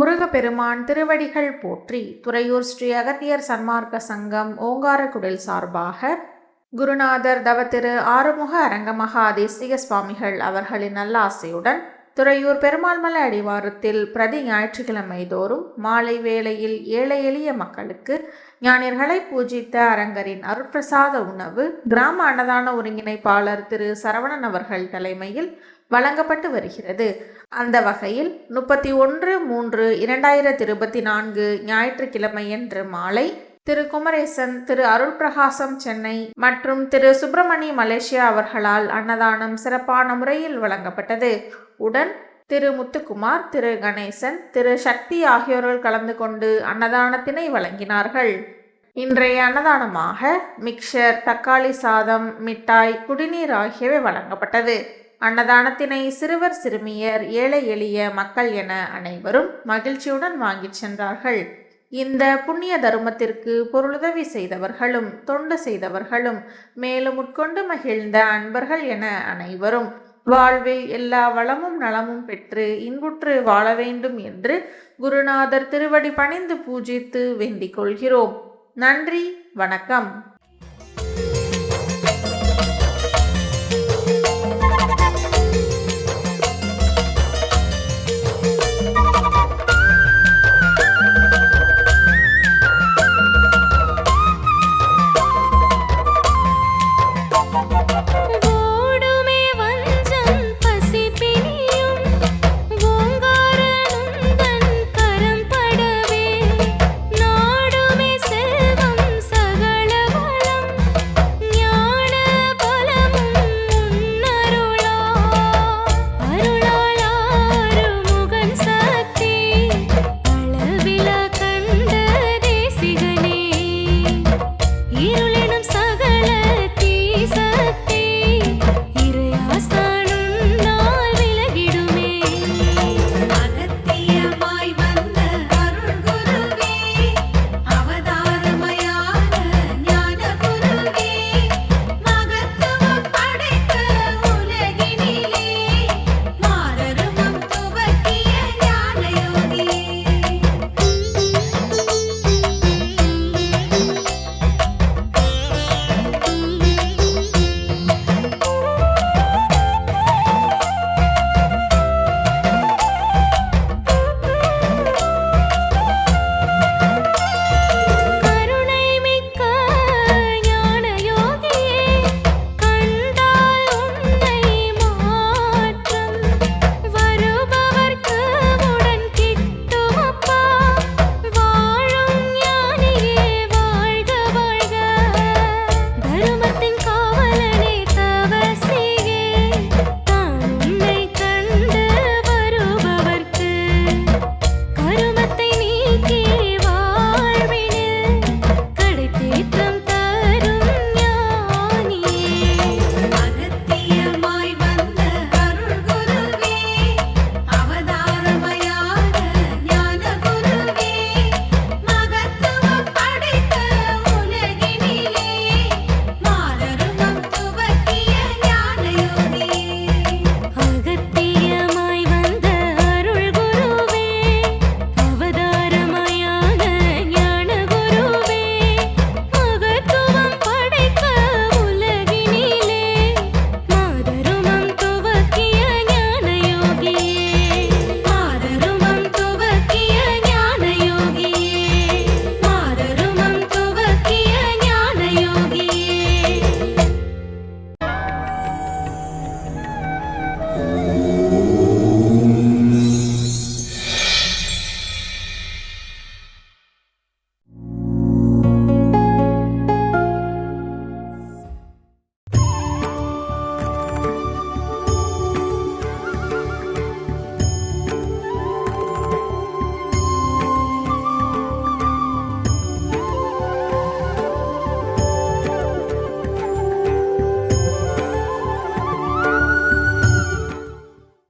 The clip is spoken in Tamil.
முருகப்பெருமான் திருவடிகள் போற்றி துறையூர் ஸ்ரீ அகத்தியர் சன்மார்க்க சங்கம் ஓங்காரக்குடில் சார்பாக குருநாதர் தவத்திரு ஆறுமுக அரங்கமகா தேசிக சுவாமிகள் அவர்களின் நல்ல ஆசையுடன் துறையூர் பெருமாள்மலை அடிவாரத்தில் பிரதி ஞாயிற்றுக்கிழமை தோறும் மாலை வேளையில் ஏழை எளிய மக்களுக்கு ஞானியர்களை பூஜித்த அரங்கரின் அருட்பிரசாத உணவு கிராம அன்னதான ஒருங்கிணைப்பாளர் திரு சரவணன் அவர்கள் தலைமையில் வழங்கப்பட்டு வருகிறது. அந்த வகையில் முப்பத்தி ஒன்று மூன்று இரண்டாயிரத்தி இருபத்தி நான்கு ஞாயிற்றுக்கிழமையன்று மாலை திரு. குமரேசன் திரு. அருள் பிரகாசம் சென்னை மற்றும் திரு. சுப்பிரமணி மலேசியா அவர்களால் அன்னதானம் சிறப்பான முறையில் வழங்கப்பட்டது. உடன் திரு. முத்துக்குமார் திரு. கணேசன் திரு. சக்தி ஆகியோர்கள் கலந்து கொண்டு அன்னதானத்தினை வழங்கினார்கள். இன்றைய அன்னதானமாக மிக்சர் தக்காளி சாதம் மிட்டாய் குடிநீர் ஆகியவை வழங்கப்பட்டது. அன்னதானத்தினை சிறுவர் சிறுமியர் ஏழை எளிய மக்கள் என அனைவரும் மகிழ்ச்சியுடன் வாங்கிச் சென்றார்கள். இந்த புண்ணிய தர்மத்திற்கு பொருளுதவி செய்தவர்களும் தொண்டு செய்தவர்களும் மேலும் உட்கொண்டு மகிழ்ந்த அன்பர்கள் என அனைவரும் வாழ்வில் எல்லா வளமும் நலமும் பெற்று இன்புற்று வாழ வேண்டும் என்று குருநாதர் திருவடி பணிந்து பூஜித்து வேண்டிக் கொள்கிறோம். நன்றி வணக்கம்.